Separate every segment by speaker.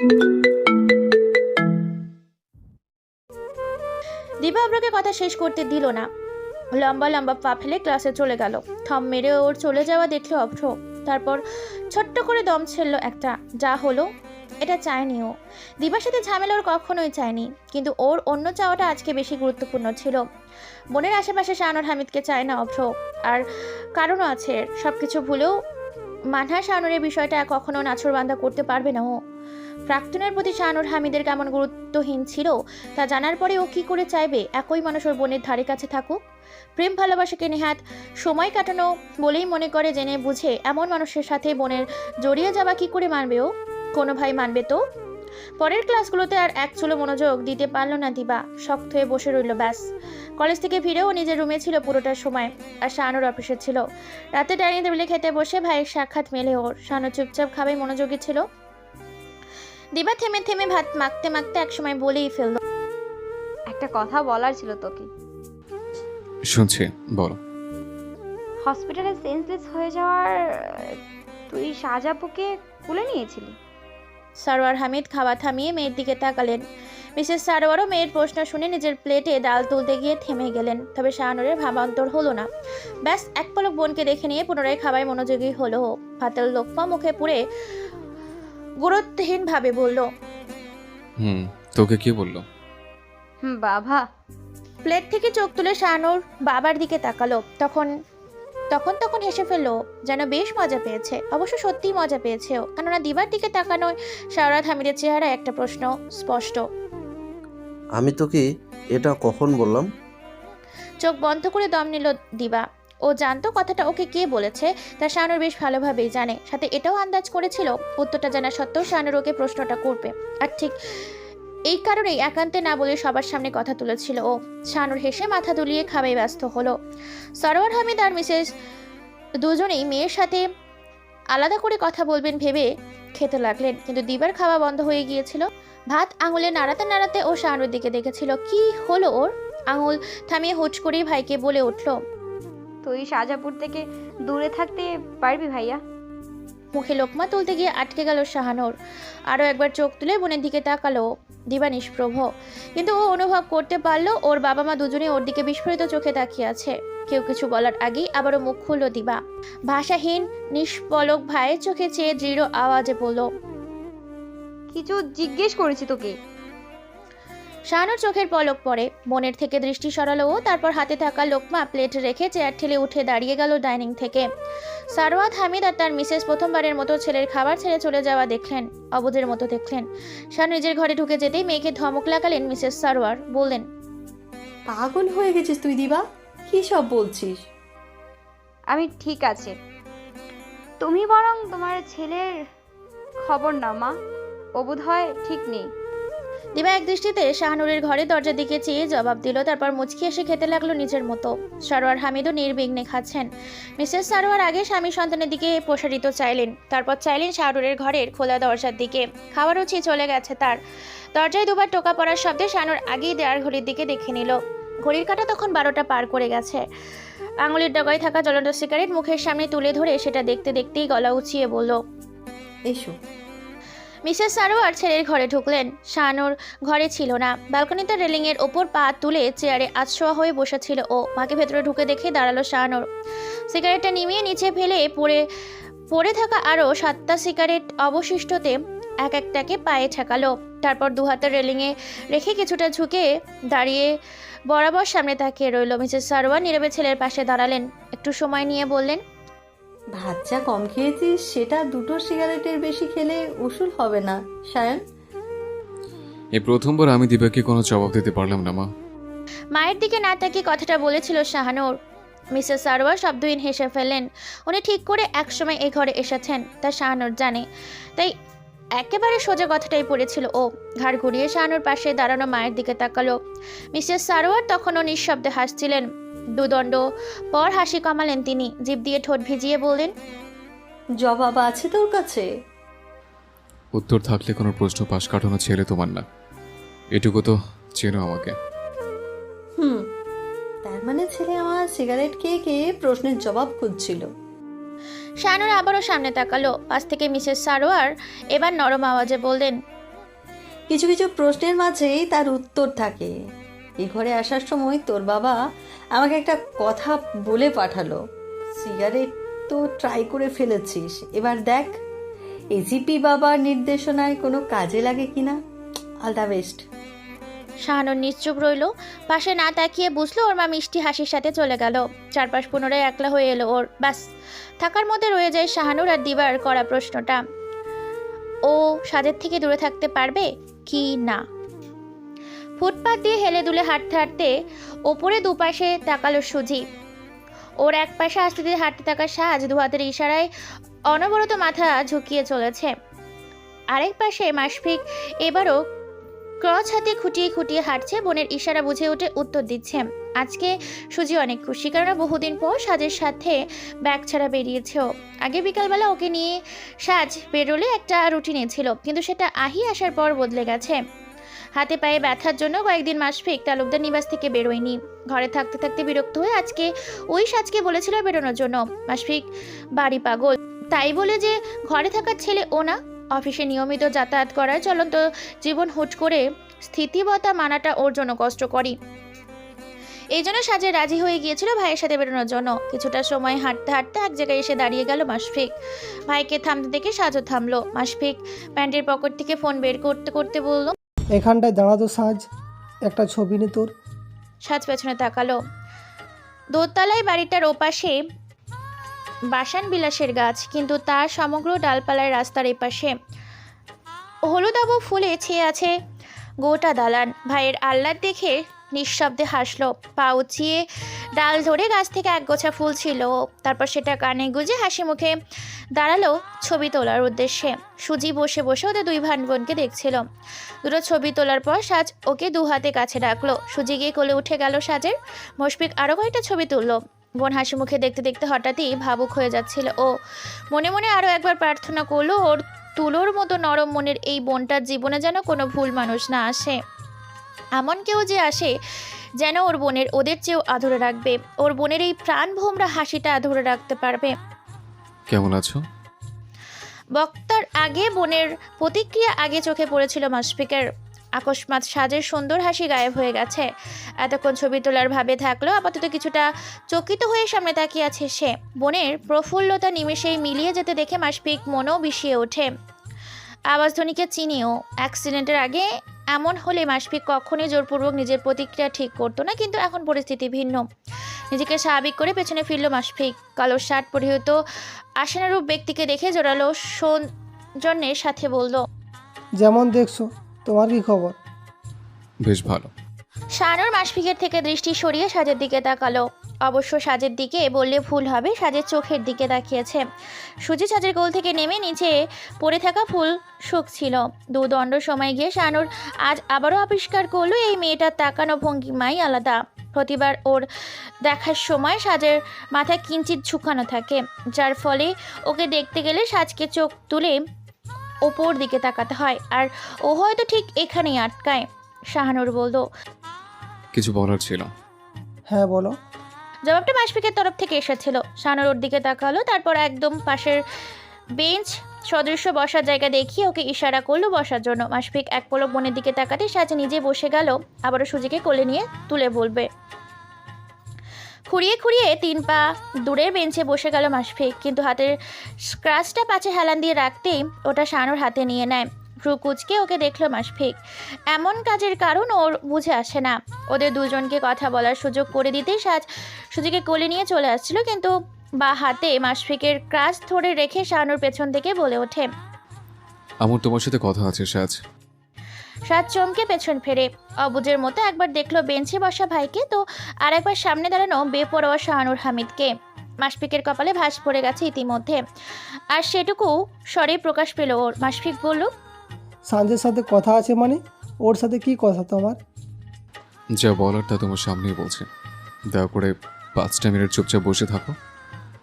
Speaker 1: দিবা অব্রকে কথা শেষ করতে দিল না। লম্বা লম্বা পা ফেলে ক্লাসে চলে গেল। থম মেরে ওর চলে যাওয়া দেখল অভ্র। তারপর ছোট্ট করে দম ছেড়ল একটা। যা হলো, এটা চায়নি ও দিবার সাথে ঝামেলা ওর কখনোই চায়নি, কিন্তু ওর অন্য চাওয়াটা আজকে বেশি গুরুত্বপূর্ণ ছিল। বোনের আশেপাশে শাহানুর হামিদকে চায় না অভ্র। আর কারণও আছে সব কিছু ভুলেও মানহা শাহানুরের বিষয়টা কখনো নাছরবান্ধা করতে পারবে না ও। প্রাক্তনের প্রতি শাহানুর হামিদের কেমন গুরুত্বহীন ছিল তা জানার পরে ও কি করে চাইবে? একই মানুষ ওর বোনের ধারে কাছে থাকুক। প্রেম, ভালোবাসাকে নেহাত সময় কাটানো বলেই মনে করে, জেনে বুঝে এমন মানুষের সাথে বোনের জড়িয়ে যাওয়া কি করে মানবে ও? কোনো ভাই মানবে তো? পরের ক্লাসগুলোতে আর এক চুলো মনোযোগ দিতে পারল না দিবা। শক্ত হয়ে বসে রইল, ব্যাস। কলেজ থেকে ফিরেও নিজের রুমে ছিল পুরোটার সময় আর শাহানুর অফিসে ছিল। রাতে ডাইনিং টেবিলে খেতে বসে ভাইয়ের সাক্ষাৎ মেলে ওর। শাহানু চুপচাপ খাবে, মনোযোগী ছিল। দিবা থেমে থেমে ভাত মাখতে মাখতে একসময় বলেই ফেলল।
Speaker 2: একটা কথা বলার ছিল তোকে।
Speaker 3: শুনছি বলো।
Speaker 2: হসপিটালে সেন্সলেস হয়ে যাওয়ার তুই শাহজাপুকে কুলে নিয়েছিলি?
Speaker 1: সারোয়ার হামিদ খাওয়া থামিয়ে মেয়ের দিকে তাকালেন। মিসেস সারোয়ারও মেয়ের প্রশ্ন শুনে নিজের প্লেটে ডাল তুলতে গিয়ে থেমে গেলেন তবে শাহানুরের ভাবান্তর হলো না। ব্যাস এক পলক বোনকে দেখে নিয়ে পুনরায় খাবায় মনোযোগী হলো। ভাতের লোকমা মুখে পুরে গুরুত্বহীনভাবে বলল
Speaker 3: হুম তোকে কি বলল?
Speaker 2: বাবা।
Speaker 1: প্লেট থেকে চোখ তুলে শাহানুর বাবার দিকে তাকালো। তখন তখন তখন হেসে ফেলল যেন বেশ মজা পেয়েছে। অবশ্য সত্যিই মজা পেয়েছে কেননা দিবার দিকে তাকানোয় শাহরাত হামিদের চেহারা একটা প্রশ্ন স্পষ্ট।
Speaker 4: আমি তোকে এটা কখন বললাম?
Speaker 1: চোখ বন্ধ করে দম নিল দিবা। ও জানতো কথাটা ওকে কে বলেছে, তা শানুর বেশ ভালোভাবেই জানে। সাথে এটাও আন্দাজ করেছিল, উত্তরটা জানা সত্ত্বেও শানুর ওকে প্রশ্নটা করবে। আর ঠিক এই কারণেই একান্তে না বলে সবার সামনে কথা তুলেছিল ও। শানুর হেসে মাথা দুলিয়ে খাবে ব্যস্ত হলো। সরোয়ার হামিদ আর মিসেস দুজনেই মেয়ের সাথে আলাদা করে কথা বলবেন ভেবে খেতে লাগলেন। কিন্তু দিবার খাওয়া বন্ধ হয়ে গিয়েছিল। ভাত আঙুলে নাড়াতে নাড়াতে ও শাহানুর দিকে দেখেছিল। কি হলো ওর? আঙুল থামিয়ে হুট করেই ভাইকে বলে উঠল
Speaker 2: তুই শাহজাপুর থেকে দূরে থাকতে পারবি ভাইয়া?
Speaker 1: মুখে লোকমা তুলতে গিয়ে আটকে গেল শাহানুর। আরও একবার চোখ তুলে বোনের দিকে তাকালো দিবা নিষ্প্রভ কিন্তু ও অনুভব করতে পারল ওর বাবা মা দুজনে ওর দিকে বিস্ফোরিত চোখে তাকিয়ে আছে। কেউ কিছু বলার আগেই আবারও মুখ খুলল দিবা। ভাষাহীন নিষ্পলক ভাইয়ের চোখে চেয়ে দৃঢ় আওয়াজে বলল
Speaker 2: কিছু জিজ্ঞেস করেছি তোকে।
Speaker 1: শাহানুর চোখের পলক পড়ে। মনের থেকে দৃষ্টি সরালো ও তারপর হাতে থাকা লোকমা প্লেট রেখে চেয়ার ঠেলে উঠে দাঁড়িয়ে গেল ডাইনিং থেকে। সারওয়াত হামিদ আর তার মিসেস প্রথমবারের মতো ছেলের খাবার ছেড়ে চলে যাওয়া দেখলেন অবুধের মতো দেখলেন। শাহানু নিজের ঘরে ঢুকে যেতেই মেয়েকে ধমক লাগালেন মিসেস সারোয়ার বললেন
Speaker 5: পাগল হয়ে গেছিস তুই দিবা? কি সব বলছিস?
Speaker 2: আমি ঠিক আছে। তুমি বরং তোমার ছেলের খবর নাও মা। ও বোধ হয় ঠিক নেই।
Speaker 1: দিবা এক দৃষ্টিতে শাহানুরের ঘরে দরজার দিকে চেয়ে জবাব দিল, তারপর মুচকি এসে খেতে লাগল নিজের মতো। সারোয়ার হামিদও নির্বিঘ্নে খাচ্ছেন। মিসেস সারোয়ার আগে স্বামী সন্তানের দিকে প্রসারিত চাইলেন, তারপর চাইলেন শাহরুরের ঘরের খোলা দরজার দিকে। খাওয়ার রুচি চলে গেছে তার। দরজায় দুবার টোকা পড়ার শব্দে শানুর আগেই দেয়ার ঘড়ির দিকে দেখে নিল। ঘড়ির কাঁটা তখন বারোটা পার করে গেছে। আঙুলের ডগায় থাকা জ্বলন্ত সিগারেট মুখের সামনে তুলে ধরে সেটা দেখতে দেখতেই গলা উঁচিয়ে বলল,
Speaker 5: এসো।
Speaker 1: মিসেস সারোয়ার ছেলের ঘরে ঢুকলেন। শাহানুর ঘরে ছিল না। ব্যালকনিতে রেলিংয়ের ওপর পা তুলে চেয়ারে আশ্রয় হয়ে বসেছিল ও। মাকে ভেতরে ঢুকে দেখে দাঁড়াল শাহানুর। সিগারেটটা নিমিয়ে নিচে ফেলে পড়ে পড়ে থাকা আরও সাতটা সিগারেট অবশিষ্টতে এক একটাকে পায়ে ঠেকালো। তারপর দু হাতের রেলিংয়ে রেখে কিছুটা ঝুঁকে দাঁড়িয়ে বরাবর সামনে তাকিয়ে রইল। মিসেস সারোয়ার নীরবে ছেলের পাশে দাঁড়ালেন। একটু সময় নিয়ে বললেন
Speaker 5: ভাত যা কম খেয়েছিস সেটা দুটো সিগারেটের বেশি খেলে উসুল হবে না সায়ন।
Speaker 3: এই প্রথমবার আমি দিবাকে কোনো জবাব দিতে পারলাম না মা।
Speaker 1: মায়ের দিকে না তাকিয়ে কথাটা বলেছিল শাহানুর। মিসেস সারোয়ার শব্দহীন হেসে ফেলেন উনি ঠিক করে একসময় এই ঘরে এসেছেন তা শাহানুর জানে। তাই একেবারে সোজা কথাটাই পড়েছিল ও। ঘাড় ঘুরিয়ে শাহানুর পাশে দাঁড়ানো মায়ের দিকে তাকালো। মিসেস সারোয়ার তখনও নিঃশব্দে হাসছিলেন দুদণ্ড। পর হাসি কমালেন তিনি জিভ দিয়ে ঠোঁট ভিজিয়ে বললেন
Speaker 5: জবাব আছে তোর কাছে?
Speaker 3: উত্তর থাকলে কোনো প্রশ্ন পাশ কাটানো ছেলে তোমার না। এটুকু তো চেনো আমাকে।
Speaker 5: হুম তার মানে ছেলে আমার সিগারেট খেয়ে খেয়ে প্রশ্নের জবাব খুঁজছিল।
Speaker 1: শাহানুর আবারও সামনে তাকালো পাশ থেকে মিসেস সারোয়ার এবার নরম আওয়াজে বললেন
Speaker 5: কিছু কিছু প্রশ্নের মাঝেই তার উত্তর থাকে। এই ঘরে আসার সময় তোর বাবা আমাকে একটা কথা বলে পাঠালো। সিগারেট তো ট্রাই করে ফেলেছিস। এবার দেখ এজিপি বাবার নির্দেশনায় কোনো কাজে লাগে কিনা? অল দ্য বেস্ট
Speaker 1: শাহানুর নিশ্চুপ রইল, পাশে না তাকিয়ে বুঝলো ওর মা মিষ্টি হাসির সাথে চলে গেল। চারপাশ পুনরায় একলা হয়ে এলো ওর। ব্যাস, থাকার মধ্যে রয়ে যায় শাহানুর আর দিবার করা প্রশ্নটা। ও সাজের থেকে দূরে থাকতে পারবে কি না? ফুটপাত দিয়ে হেলে দুলে হাঁটতে হাঁটতে ওপরে দুপাশে তাকালো সুজি। ওর এক পাশে আস্তে দিয়ে হাঁটতে থাকা সাজ দু হাতের ইশারায় অনবরত মাথা ঝুঁকিয়ে চলেছে। আরেক পাশে মাসফিক এবারও ক্রচ হাতে খুঁটিয়ে খুঁটিয়ে হাঁটছে, বোনের ইশারা বুঝে উঠে উত্তর দিচ্ছে, আজকে সুজি অনেক খুশি কারণ বহুদিন পর সাজের সাথে ব্যাগ ছাড়া বেরিয়েছে ও। আগে বিকালবেলা ওকে নিয়ে সাজ বেরোলে একটা রুটিনে ছিল, কিন্তু সেটা আহি আসার পর বদলে গেছে। হাতে পায়ে ব্যথার জন্য কয়েকদিন মাসফিক তালুকদার নিবাস থেকে বেরোয়নি। ঘরে থাকতে থাকতে বিরক্ত হয়ে আজকে ওই সাজকে বলেছিল বেরোনোর জন্য। মাসফিক, বাড়ি পাগল। তাই বলে যে ঘরে থাকার ছেলে ও না, অফিসে নিয়মিত যাতায়াত করার চলন্ত জীবন হুট করে স্থিতিবতা মানাটা ওর জন্য কষ্ট কষ্টকরই। এই জন্য সাজে রাজি হয়ে গিয়েছিল ভাইয়ের সাথে বেরোনোর জন্য। কিছুটা সময় হাঁটতে হাঁটতে এক জায়গায় এসে দাঁড়িয়ে গেল মাসফিক। ভাইকে থামতে দেখে সাজও থামলো। মাসফিক প্যান্টের পকেট থেকে ফোন বের করতে করতে বলল
Speaker 6: এখানটায় দাঁড়াতো সাজ, একটা ছবি নে তোর।
Speaker 1: সাজ পেছনে তাকালো। দোতলায় বাড়িটার ওপাশে বাসান বিলাসের গাছ, কিন্তু তার সমগ্র ডালপালায় রাস্তার এপাশে হলুদাবু ফুলে ছেয়ে আছে গোটা দালান। ভাইয়ের আহ্লাদ দেখে নিঃশব্দে হাসলো। পা উঁচিয়ে ডাল ধরে গাছ থেকে এক গোছা ফুল ছিল। তারপর সেটা কানে গুজে হাসি মুখে দাঁড়াল ছবি তোলার উদ্দেশ্যে। সুজি বসে বসে ওদের দুই ভান বোনকে দেখছিল। দুটো ছবি তোলার পর সাজ ওকে দু হাতে কাছে ডাকলো সুজি গিয়ে কোলে উঠে গেল সাজের। মুশফিক আরও কয়েকটা ছবি তুললো। বোন হাসি মুখে দেখতে দেখতে হঠাৎই ভাবুক হয়ে যাচ্ছিল। ও মনে মনে আরও একবার প্রার্থনা করল, ওর তুলোর মতো নরম মনের এই বোনটার জীবনে যেন কোনো ভুল মানুষ না আসে। এমন কেউ যে আসে যেন ওর বোনের ওদের চেয়েও আধরে রাখবে। ওর বোনের এই প্রাণ ভোমরা হাসিটা আধরে রাখতে পারবে।
Speaker 3: কেমন আছো?
Speaker 1: বক্তার আগে বোনের প্রতিক্রিয়া আগে চোখে পড়েছিল মাসফিকের। আকস্মাৎ সাজের সুন্দর হাসি গায়েব হয়ে গেছে। এতক্ষণ ছবি তোলার ভাবে থাকলেও আপাতত কিছুটা চকিত হয়ে সামনে তাকিয়ে আছে সে। বোনের প্রফুল্লতা নিমেষেই মিলিয়ে যেতে দেখে মাসফিক মনও বিষিয়ে ওঠে। আওয়াজধ্বনিকে চিনিও। অ্যাক্সিডেন্টের আগে এমন হলে মাসফিক কখনোই জোরপূর্বক নিজের প্রতিক্রিয়া ঠিক করতো না কিন্তু এখন পরিস্থিতি ভিন্ন। নিজেকে স্বাভাবিক করে পেছনে ফিরল মাসফিক। কালো শার্ট পরিহিত আশানুরূপ ব্যক্তিকে দেখে জোরালো সৌজন্যের সাথে বলল
Speaker 6: যেমন দেখছ তোমার কি খবর?
Speaker 3: বেশ ভালো।
Speaker 1: শাহানুর মাসফিকের থেকে দৃষ্টি সরিয়ে সাজের দিকে তাকালো। অবশ্য সাজের দিকে বললে ভুল হবে সাজের চোখের দিকে তাকিয়েছে। সুজি সাজের কোল থেকে নেমে নিচে পড়ে থাকা ফুল শুকছিল দু দণ্ড সময় গিয়ে শানুর আজ আবারও আবিষ্কার করল এই মেয়েটার তাকানো ভঙ্গিমাই আলাদা। প্রতিবার ওর দেখার সময় সাজের মাথায় কিঞ্চিত ঝুঁকানো থাকে যার ফলে ওকে দেখতে গেলে সাজকে চোখ তুলে ওপর দিকে তাকাতে হয় আর ও হয়তো ঠিক এখানেই আটকায় শাহানুর বলল।
Speaker 3: কিছু বলার ছিল?
Speaker 6: হ্যাঁ বলো।
Speaker 1: জবাবটা মাসফিকের তরফ থেকে এসেছিল। শাহানুর ওর দিকে তাকালো, তারপর একদম পাশের বেঞ্চ সদৃশ্য বসার জায়গা দেখিয়ে ওকে ইশারা করল বসার জন্য। মাসফিক এক পলক বোনের দিকে তাকাতে সাজে নিজে বসে গেল, আবারও সুজিকে কোলে নিয়ে তুলে বলবে। খুঁড়িয়ে খুঁড়িয়ে তিন পা দূরের বেঞ্চে বসে গেল মাসফিক, কিন্তু হাতের স্ক্রাচটা পাছে হেলান দিয়ে রাখতেই ওটা শানুর হাতে নিয়ে নেয়। ভ্রু কুচকে ওকে দেখল মাসফিক এমন কাজের কারণ ওর বুঝে আসে না। ওদের দুজনকে কথা বলার সুযোগ করে দিতেই সাজ সুজিকে কোলে নিয়ে চলে আসছিল কিন্তু বা হাতে মাসফিকের ক্রাচ ধরে রেখে শানুর পেছন থেকে বলে ওঠে।
Speaker 3: আমার তোমার সাথে কথা আছে সাজ।
Speaker 1: সাজ চমকে পেছন ফেরে। অবুজের মতো একবার দেখল বেঞ্চে বসা ভাইকে তো আর একবার সামনে দাঁড়ানো বেপরোয়া শাহানুর হামিদকে। মাসফিকের কপালে ভাস পড়ে গেছে ইতিমধ্যে। আর সেটুকু স্বরে প্রকাশ পেল ওর। মাসফিক বলল
Speaker 6: সাঞ্জের সাথে কথা আছে মানে? ওর সাথে কি কথা তোমার?
Speaker 3: যা বলার তা তোমার সামনেই বলছি। দয়া করে পাঁচটা মিনিট চুপচাপ বসে থাকো।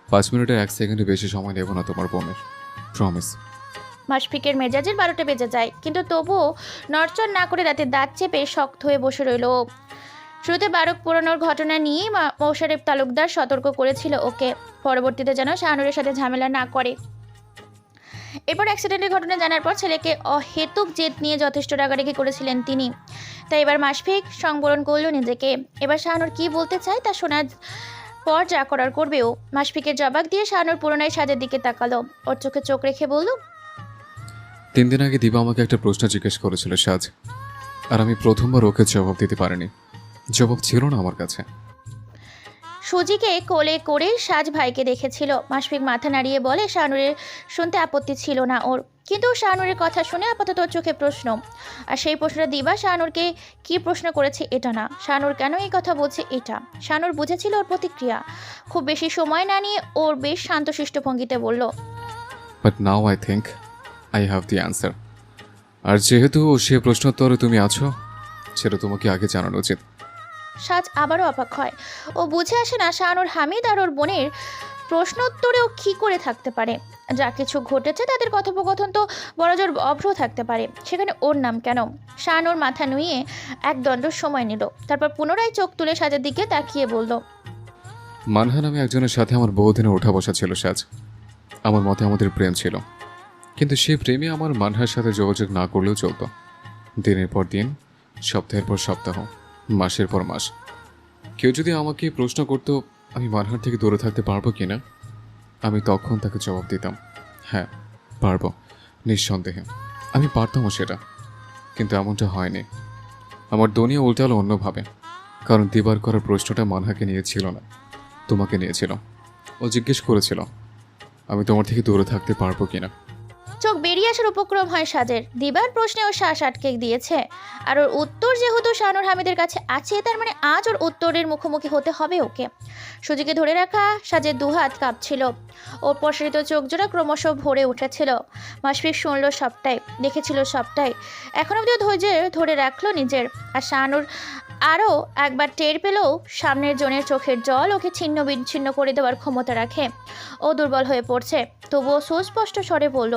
Speaker 3: পাঁচ মিনিটে এক সেকেন্ডে বেশি সময় নেব না তোমার বোনের। প্রমিস
Speaker 1: মাসফিকের মেজাজের বারোটা বেজে যায় কিন্তু তবুও নড়চড় না করে রাতে দাঁত চেপে শক্ত হয়ে বসে রইল ও। শুরুতে বারক পুরানোর ঘটনা নিয়ে মৌশারেফ তালুকদার সতর্ক করেছিল ওকে। পরবর্তীতে যেন শাহানুরের সাথে ঝামেলা না করে। এরপর অ্যাক্সিডেন্টের ঘটনা জানার পর ছেলেকে অহেতুক জেদ নিয়ে যথেষ্ট রাগারাগি করেছিলেন তিনি। তাই এবার মাসফিক সংবরণ করল নিজেকে। এবার শাহানুর কি বলতে চায় তা শোনার পর যা করার করবেও মাসফিকের জবাব দিয়ে শাহানুর পুরোনায় সাজের দিকে তাকালো। ওর চোখে চোখ রেখে বলল,
Speaker 3: তিন দিন আগে দিবা আমাকে একটা প্রশ্ন জিজ্ঞেস করেছিল সাজ। আর আমি প্রথমবার ওকে জবাব দিতে পারিনি। জবাব ছিল না আমার কাছে।
Speaker 1: সুজিকে কোলে করে সাজ ভাইকে দেখেছিল। মাসফিক মাথা নাড়িয়ে বলে, শাহানুরের শুনতে আপত্তি ছিল না ওর। কিন্তু শাহানুরের কথা শুনে আপাতত চোখে প্রশ্ন। আর সেই প্রশ্নটা দিবা, শাহানুরকে কি প্রশ্ন করেছে এটা না। শাহানুর কেন এই কথা বলছে এটা? শাহানুর বুঝেছিল ওর প্রতিক্রিয়া। খুব বেশি সময় না নিয়ে ওর বেশ শান্তশিষ্ট ভঙ্গিতে বলল
Speaker 3: but now I think I have the answer আর যেহেতু সে প্রশ্নোত্তরে তুমি আছো, সেটা তোমাকে আগে জানানো উচিত।
Speaker 1: সাজ আবারও অবাক হয়। ও বুঝে আসে না শাহানুর হামিদ আর ওর বোনের প্রশ্নোত্তরেও কী করে থাকতে পারে। যা কিছু ঘটেছে তাদের কথোপকথন তো বড়জোর অভ্র থাকতে পারে। সেখানে ওর নাম কেন? শাহানুর মাথা নুইয়ে এক দণ্ড সময় নিল। তারপর পুনরায় চোখ তুলে সাজের দিকে তাকিয়ে বলল
Speaker 3: মানহা নামে একজনের সাথে আমার বহুদিনের ওঠা বসা ছিল সাজ। আমার মতে আমাদের প্রেম ছিল। কিন্তু সে প্রেমে আমার মানহার সাথে যোগাযোগ না করলেও চলতো। দিনের পর দিন, সপ্তাহের পর সপ্তাহ মাসের পর মাস। কেউ যদি আমাকে প্রশ্ন করতো, আমি মানহার থেকে দূরে থাকতে পারব কি না, আমি তখন তাকে জবাব দিতাম হ্যাঁ পারব, নিঃসন্দেহে। আমি পারতামও সেটা, কিন্তু এমনটা হয়নি। আমার দুনিয়া উল্টালো অন্যভাবে, কারণ দিবার করার প্রশ্নটা মানহাকে নিয়ে ছিল না, তোমাকে নিয়েছিল। ও জিজ্ঞেস করেছিল, আমি তোমার থেকে দূরে থাকতে পারব কিনা
Speaker 1: চোখ আসার উপক্রম হয় সাজের। দিবার প্রশ্নে ও শ্বাস আটকে দিয়েছে। আর ওর উত্তর যেহেতু শাহানুর হামিদের কাছে আছে, তার মানে আজ ওর উত্তরের মুখোমুখি হতে হবে ওকে। সুজিকে ধরে রাখা সাজের দুহাত কাঁপছিল। ওর প্রসারিত চোখ জোড়া ক্রমশ ভরে উঠেছিল। মাসফিক শুনলো সবটাই, দেখেছিল সবটাই। এখন অব্দি ও ধৈর্য ধরে রাখল নিজের। আর শাহানুর আরও একবার টের পেলেও সামনের জনের চোখের জল ওকে ছিন্ন বিচ্ছিন্ন করে দেওয়ার ক্ষমতা রাখে। ও দুর্বল হয়ে পড়ছে। তবুও সুস্পষ্ট স্বরে বলল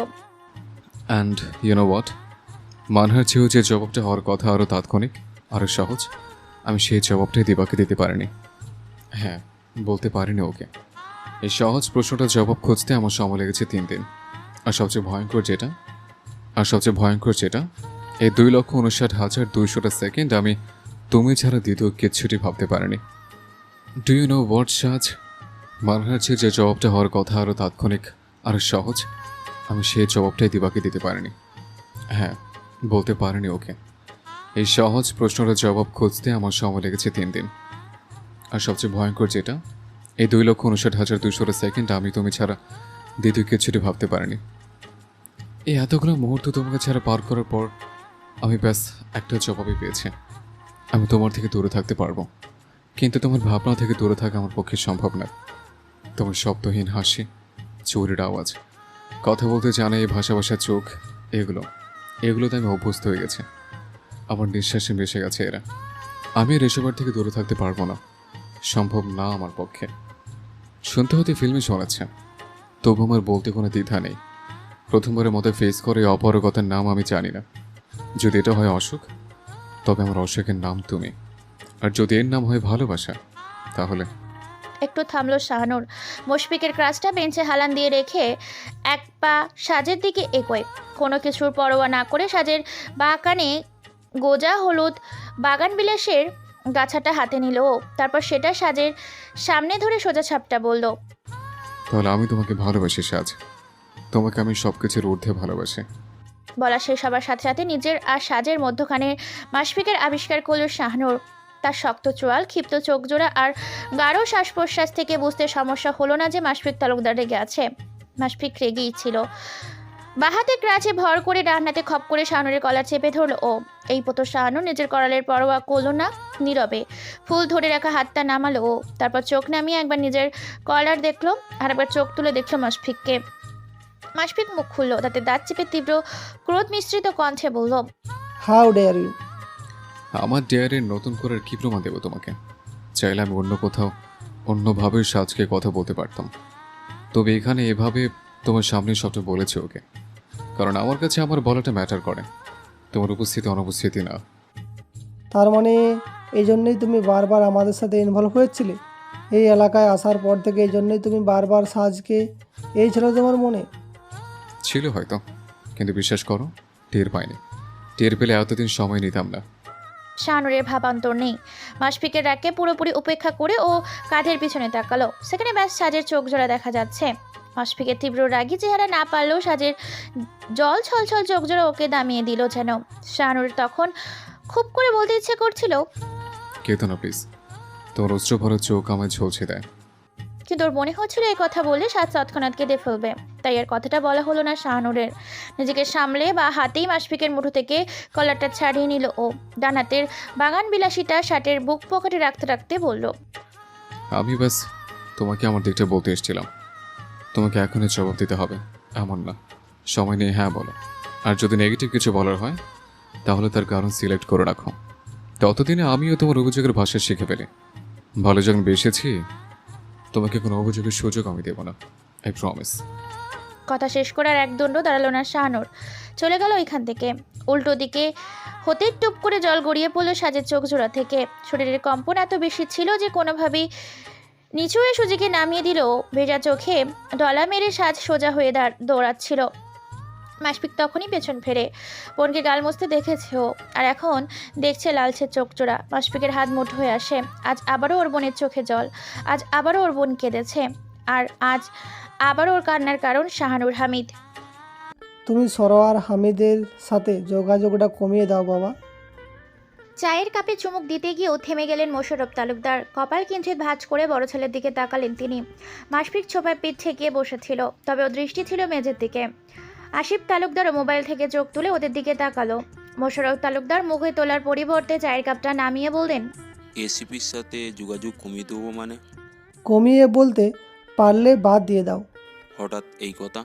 Speaker 3: অ্যান্ড ইউ নো হোয়াট মানহার চেয়েও যে জবাবটা হওয়ার কথা আরও তাৎক্ষণিক আরও সহজ, আমি সেই জবাবটাই দিবাকে দিতে পারিনি। হ্যাঁ বলতে পারিনি ওকে। এই সহজ প্রশ্নটার জবাব খুঁজতে আমার সময় লেগেছে তিন দিন। আর সবচেয়ে ভয়ঙ্কর যেটা, আর সবচেয়ে ভয়ঙ্কর যেটা, এই দুই লক্ষ উনষাট হাজার দুইশোটা সেকেন্ড আমি তুমি ছাড়া দ্বিতীয় কিচ্ছুটি ভাবতে পারিনি। ডু ইউ নো হোয়াট সাজ? মানহার চেয়ে যে জবাবটা হওয়ার কথা আরও তাৎক্ষণিক আরও সহজ আমি সেই জবাবটাই দিবাকে দিতে পারিনি। হ্যাঁ বলতে পারিনি ওকে। এই সহজ প্রশ্নটার জবাব খুঁজতে আমার সময় লেগেছে তিন দিন। আর সবচেয়ে ভয়ঙ্কর যেটা, এই দুই লক্ষ উনষাট হাজার দুশোটা সেকেন্ড আমি তুমি ছাড়া দ্বিতীয় কিছুটি ভাবতে পারিনি। এই এতগুলো মুহূর্ত তোমাকে ছাড়া পার করার পর আমি ব্যাস একটা জবাবই পেয়েছি। আমি তোমার থেকে দূরে থাকতে পারব। কিন্তু তোমার ভাবনা থেকে দূরে থাকা আমার পক্ষে সম্ভব না। তোমার শব্দহীন হাসি, চুরির আওয়াজ। কথা বলতে জানে এই ভাষা ভাষা চোখ, এগুলো। এগুলোতে আমি অভ্যস্ত হয়ে গেছে। আমার নিঃশ্বাসে মিশে গেছে এরা। আমি এসবের থেকে দূরে থাকতে পারব না। সম্ভব না আমার পক্ষে। শুনতে হতে ফিল্মে শোনাচ্ছে। তবু আমার বলতে কোনো দ্বিধা নেই। প্রথমবারের মতো ফেস করে অপারগতার নাম আমি জানি না। যদি এটা হয় অসুখ তবে আমার অসুখের নাম তুমি। আর যদি এর নাম হয় ভালোবাসা, তাহলে
Speaker 1: একটু থামলো শাহানুর। মুশফিকের ক্রাশটা বেঞ্চে হালান দিয়ে রেখে এক পা সাজের দিকে এগোয়। কোনো কিছুর পরোয়া না করে সাজের বাগানে গোজা হলুদ বাগান বিলাসের গাছাটা হাতে নিল ও। তারপর সেটা সাজের সামনে ধরে সোজা ছাপটা বলল
Speaker 3: তাহলে আমি তোমাকে ভালোবাসি সাজ। তোমাকে আমি সব কিছুর ঊর্ধ্বে ভালোবাসি।
Speaker 1: বলা শেষ হবার সাথে সাথে নিজের আর সাজের মধ্যখানে মাসফিকের আবিষ্কার করল শাহনুর। তার শক্ত চোয়াল, ক্ষিপ্ত চোখ জোড়া আর গাঢ় শ্বাস প্রশ্বাস থেকে বুঝতে সমস্যা হলো না যে মাসফিক তালুকদার রেগে আছে। মাসফিক রেগেই ছিল। বাহাতে ক্রাচে ভর করে ডান্নাতে খপ করে শাহনুরের কলার চেপে ধরলো, ও, এই পতো শাহানুর নিজের করালের পরোয়া করল না? নীরবে। ফুল ধরে রাখা হাতটা নামালো, ও। তারপর চোখ নামিয়ে একবার নিজের কলার দেখল আর একবার চোখ তুলে দেখল মাসফিককে মাসফিক মুখ খুললো, তাতে দাঁত চেপে তীব্র ক্রোধ মিশ্রিত কণ্ঠে বলল
Speaker 6: হাউ ডেয়ার ইউ
Speaker 3: আমার ডেয়ারের নতুন করার কি প্রমাণ দেবো তোমাকে? চাইলে আমি অন্য কোথাও অন্যভাবে সাজকে কথা বলতে পারতাম। তবে এখানে এভাবে তোমার সামনে সবটা বলেছে ওকে। কারণ আমার কাছে আমার বলাটা ম্যাটার করে। তোমার উপস্থিতি অনুপস্থিতি না।
Speaker 6: তার মানে এই জন্যই তুমি বারবার আমাদের সাথে ইনভলভ হয়েছিলে? এই এলাকায় আসার পর থেকে এই জন্যই তুমি বারবার সাজকে এই ছিল তোমার মনে?
Speaker 3: ছিল হয়তো। কিন্তু বিশ্বাস করো টের পাইনি। টের পেলে এতদিন সময় নিতাম না।
Speaker 1: শাহানুরের ভাবান্তর নেই। মাসফিকের রাগকে পুরোপুরি উপেক্ষা করে ও কাঁধের পিছনে তাকালো। সেখানে ব্যাস সাজের চোখ জোড়া দেখা যাচ্ছে। মাসফিকের তীব্র রাগি চেহারা না পারলেও সাজের জল ছল ছল চোখ জোড়া ওকে দামিয়ে দিল যেন। শাহানুর তখন খুব করে বলতে ইচ্ছে করছিল,
Speaker 3: কেতনা প্লিজ তোর অস্ত্র ভরা চোখ আমায় ঝলছে দেয়।
Speaker 1: কিন্তু ওর মনে হচ্ছিল এই কথা বললে সাজ তৎক্ষণাৎ কেঁদে ফেলবে। তাই এর কথাটা বলা হলো না শাহানুরের। নিজেকে সামলে বা হাতেই মাসফিকের মুঠো থেকে কলারটা ছাড়িয়ে নিল ও। ডানাতের বাগান বিলাসিতা শার্টের বুক পকেটে রাখতে রাখতে বলল,
Speaker 3: আমি ব্যাস তোমাকে আমার দিকটা বলতে এসেছিলাম। তোমাকে এখনই জবাব দিতে হবে। এমন না। সময় নিয়ে হ্যাঁ বলো। আর যদি নেগেটিভ কিছু বলার হয়, তাহলে তার কারণ সিলেক্ট করে রাখো। ততদিনে আমিও তোমার অভিযোগের ভাষা শিখে ফেলি। ভালো যখন বেসেছি তোমাকে কোনো অভিযোগের সুযোগ আমি দেবো না আই প্রমিস
Speaker 1: কথা শেষ করার এক দণ্ড দাঁড়াল না শাহানুর। চলে গেল ওইখান থেকে। উল্টো দিকে হতে টুপ করে জল গড়িয়ে পড়ল সাজের চোখ জোড়া থেকে। শরীরের কম্পন এত বেশি ছিল যে কোনোভাবেই নিচু সুজিকে নামিয়ে দিল ভেজা চোখে ডলা মেরে সাজ সোজা হয়ে দাঁড় দৌড়াচ্ছিল। মাসপিক তখনই পেছন ফেরে। বোনকে গাল মুছতে দেখেছে ও আর এখন দেখছে লালচে চোখ জোড়া। মাসপিকের হাত মুঠো হয়ে আসে আজ আবারও ওর বোনের চোখে জল আজ আবারও ওর বোন কেঁদেছে আর আজ আবারও ওর কান্নার কারণ শাহানুর হামিদ।
Speaker 6: তুমি সরোয়ার হামিদের সাথে যোগাযোগটা কমিয়ে দাও বাবা।
Speaker 1: চায়ের কাপে চুমুক দিতে গিয়েও থেমে গেলেন মোশারফ তালুকদার। কপাল কিঞ্চিত ভাঁজ করে বড় ছেলের দিকে তাকালেন তিনি। মাসফিক ছোপায় পিঠ ঠেকিয়ে বসেছিল তবে ও দৃষ্টি ছিল মেঝের দিকে। আসিফ তালুকদারও মোবাইল থেকে চোখ তুলে ওদের দিকে তাকালো। মোশারফ তালুকদার মুখে তোলার পরিবর্তে চায়ের কাপটা নামিয়ে বললেন
Speaker 7: এসিপির সাথে যোগাযোগ কমিয়ে দেবো মানে?
Speaker 6: কমিয়ে বলতে পারলে বাদ দিয়ে দাও।
Speaker 7: হঠাৎ এই কথা?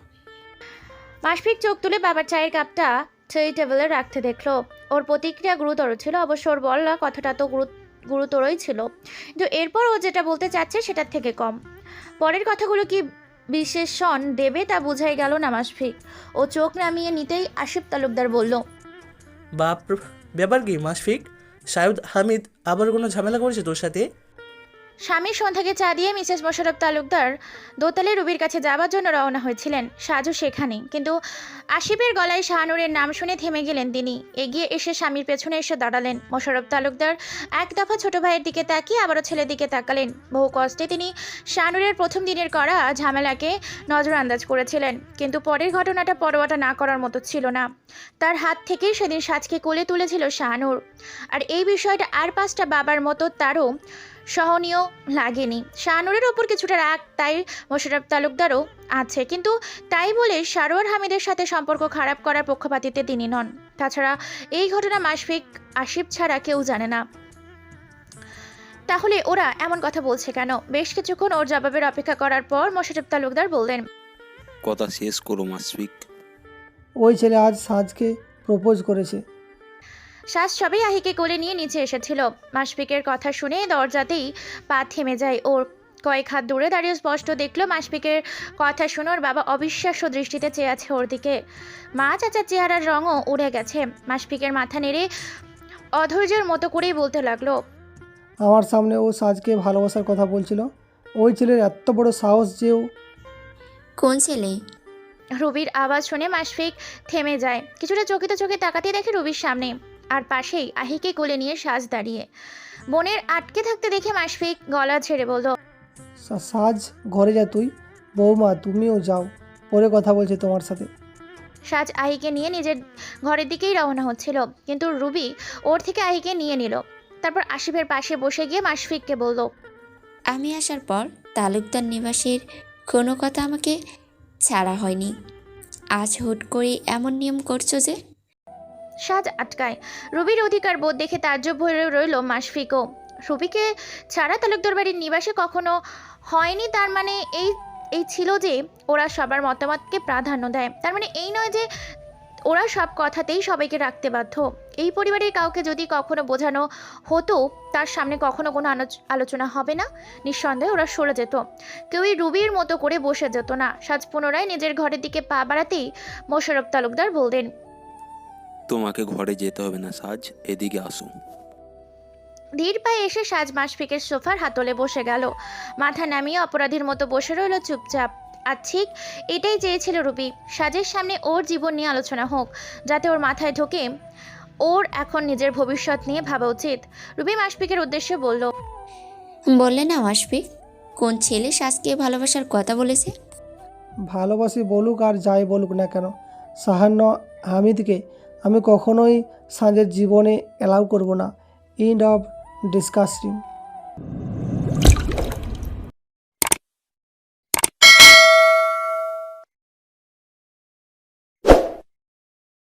Speaker 1: মাসফিক চোখ তুলে বাবার চায়ের কাপটা সেই টেবিলে রাখতে দেখল। ওর প্রতিক্রিয়া গুরুতর ছিল অবশ্য ওর বলা কথাটা তো গুরু গুরুতরই ছিল। কিন্তু এরপর ও যেটা বলতে চাচ্ছে সেটার থেকে কম। পরের কথাগুলো কি বিশেষণ দেবে তা বোঝাই গেল না মাসফিক। ও চোখ নামিয়ে নিতেই আসিফ তালুকদার বলল,
Speaker 8: বাপ, ব্যাপার কি মাসফিক? সায়ুদ, হামিদ, আবার কোনো ঝামেলা করেছে তোর সাথে?
Speaker 1: স্বামীর সন্ধ্যাকে চা দিয়ে মিসেস মোশারফ তালুকদার দোতলে রুবির কাছে যাওয়ার জন্য রওনা হয়েছিলেন। সাজু সেখানে কিন্তু আসিফের গলায় শাহানুরের নাম শুনে থেমে গেলেন তিনি। এগিয়ে এসে স্বামীর পেছনে এসে দাঁড়ালেন মোশারফ তালুকদার। এক দফা ছোট ভাইয়ের দিকে তাকিয়ে আবারও ছেলের দিকে তাকালেন। বহু কষ্টে তিনি শাহানুরের প্রথম দিনের করা ঝামেলাকে নজরআন্দাজ করেছিলেন। কিন্তু পরের ঘটনাটা পরোয়াটা না করার মতো ছিল না। তার হাত থেকেই সেদিন সাজকে কোলে তুলেছিল শাহানুর। আর এই বিষয়টা আর পাঁচটা বাবার মতো তারও সহনীয় লাগেনি। শাহানুরের ওপর কিছুটা রাগ তাই মোশারফ তালুকদারও আছে। কিন্তু তাই বলে সারোয়ার হামিদের সাথে সম্পর্ক খারাপ করার পক্ষপাতিতে তিনি নন। তাছাড়া এই ঘটনা মাসফিক আসিফ ছাড়া কেউ জানে না। তাহলে ওরা এমন কথা বলছে কেন? বেশ কিছুক্ষণ ওর জবাবের অপেক্ষা করার পর মোশারফ তালুকদার বললেন
Speaker 7: কথা শেষ করো মাসফিক।
Speaker 6: ওই ছেলে আজ সাজকে প্রপোজ করেছে।
Speaker 1: শ্বাস সবেই আহিকে কোলে নিয়ে নিচে এসেছিল। মাসফিকের কথা শুনে দরজাতেই পা থেমে যায় ওর। কয়েক হাত দূরে দাঁড়িয়ে স্পষ্ট দেখল মাসফিকের কথা শুনে ওর বাবা অবিশ্বাস্য দৃষ্টিতে চেয়ে আছে ওর দিকে। মা চাচার চেহারার রঙও উড়ে গেছে। মাসফিকের মাথা নেড়ে অধৈর্যের মতো করেই বলতে লাগল
Speaker 6: আমার সামনে ও সাজকে ভালোবাসার কথা বলছিল। ওই ছেলের এত বড় সাহস যে ও
Speaker 9: কোন ছেলে?
Speaker 1: রুবির আওয়াজ শুনে মাসফিক থেমে যায়। কিছুটা চকিত চোখে তাকাতে দেখে রুবির সামনে আর পাশেই আহিকে কোলে নিয়ে সাজ দাঁড়িয়ে। বোনের আটকে থাকতে দেখে মাসফিক গলা ছেড়ে বলল
Speaker 6: সা- সাজ ঘরে যা তুই। বৌমা তুমিও যাও। পরে কথা বলছে তোমার সাথে।
Speaker 1: সাজ আহিকে নিয়ে নিজের ঘরের দিকেই রওনা হচ্ছিল কিন্তু রুবি ওর থেকে আহিকে নিয়ে নিল। তারপর আশিফের পাশে বসে গিয়ে মাসফিককে বলল
Speaker 9: আমি আসার পর তালুকদার নিবাসের কোনো কথা আমাকে ছাড়া হয়নি। আজ হুট করে এমন নিয়ম করছ যে
Speaker 1: সাজ আটকায়। রুবির অধিকার বোধ দেখে তাজ্জব হয়ে রইল মাসফিকও রুবিকে ছাড়া তালুকদার বাড়ির নিবাসে কখনো হয়নি, তার মানে এই এই ছিল যে ওরা সবার মতামতকে প্রাধান্য দেয়। তার মানে এই নয় যে ওরা সব কথাতেই সবাইকে রাখতে বাধ্য। এই পরিবারের কাউকে যদি কখনো বোঝানো হতো, তার সামনে কখনো কোনো আলোচ- আলোচনা হবে না। নিঃসন্দেহে ওরা সরে যেত। কেউই রুবির মতো করে বসে যেত না। সাজ পুনরায় নিজের ঘরের দিকে পা বাড়াতেই মোশারফ তালুকদার বললেন
Speaker 7: তোমাকে ঘরে যেতে হবে না সাজ। এদিকে আসো।
Speaker 1: ধীর পায়ে এসে সাজ মাসফিকের সোফার হাতলে বসে গেল। মাথা নামিয়ে অপরাধীর মতো বসে রইল চুপচাপ। আর ঠিক এটাই চেয়েছিল রুবি। সাজের সামনে ওর জীবন নিয়ে আলোচনা হোক যাতে ওর মাথায় ঢোকে ওর এখন নিজের ভবিষ্যৎ নিয়ে ভাবা উচিত। রুবি মাসফিকের উদ্দেশ্যে বলল
Speaker 9: বললে না মাসফিক কোন ছেলে সাজকে ভালোবাসার কথা বলেছে?
Speaker 6: ভালোবাসি বলুক আর যাই বলুক না কেন সাহান্য হামিদকে আমি কখনোই সাঁঝের জীবনে অ্যালাউ করব না। End of disgusting